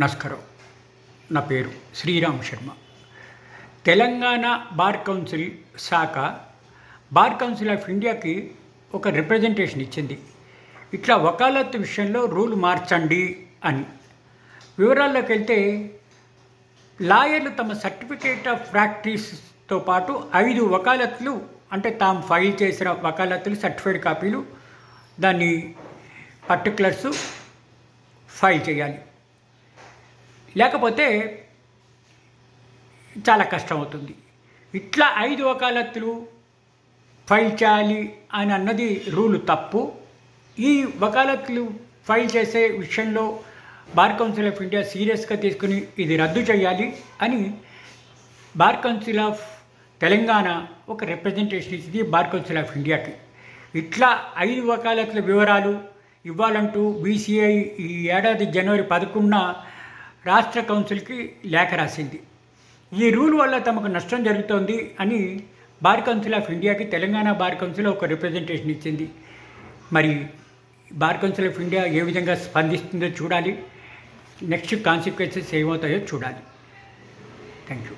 నమస్కారం నా పేరు శ్రీరామ్ శర్మ. తెలంగాణ బార్ కౌన్సిల్ శాఖ బార్ కౌన్సిల్ ఆఫ్ ఇండియాకి ఒక రిప్రజెంటేషన్ ఇచ్చింది. ఇట్లా వకాలత్తు విషయంలో రూల్ మార్చండి అని. వివరాల్లోకి వెళ్తే లాయర్లు తమ సర్టిఫికేట్ ఆఫ్ ప్రాక్టీస్తో పాటు ఐదు వకాలత్లు అంటే తాము ఫైల్ చేసిన వకాలత్తులు సర్టిఫైడ్ కాపీలు దాన్ని పర్టికులర్స్ ఫైల్ చేయాలి. లేకపోతే చాలా కష్టం అవుతుంది ఇట్లా ఐదు వకాలత్తులు ఫైల్ చేయాలి అని అన్నది రూలు తప్పు. ఈ వకాలత్తులు ఫైల్ చేసే విషయంలో బార్ కౌన్సిల్ ఆఫ్ ఇండియా సీరియస్గా తీసుకుని ఇది రద్దు చేయాలి అని బార్ కౌన్సిల్ ఆఫ్ తెలంగాణ ఒక రిప్రజెంటేషన్ ఇచ్చింది బార్ కౌన్సిల్ ఆఫ్ ఇండియాకి. ఇట్లా ఐదు వకాలత్ల వివరాలు ఇవ్వాలంటూ బీసీఐ ఈ ఏడాది జనవరి పదకొండున రాష్ట్ర కౌన్సిల్కి లేఖ రాసింది. ఈ రూల్ వల్ల తమకు నష్టం జరుగుతోంది అని బార్ కౌన్సిల్ ఆఫ్ ఇండియాకి తెలంగాణ బార్ కౌన్సిల్ ఒక రిప్రజెంటేషన్ ఇచ్చింది. మరి బార్ కౌన్సిల్ ఆఫ్ ఇండియా ఏ విధంగా స్పందిస్తుందో చూడాలి. నెక్స్ట్ కాన్సిక్వెన్సెస్ ఏమవుతాయో చూడాలి. Thank you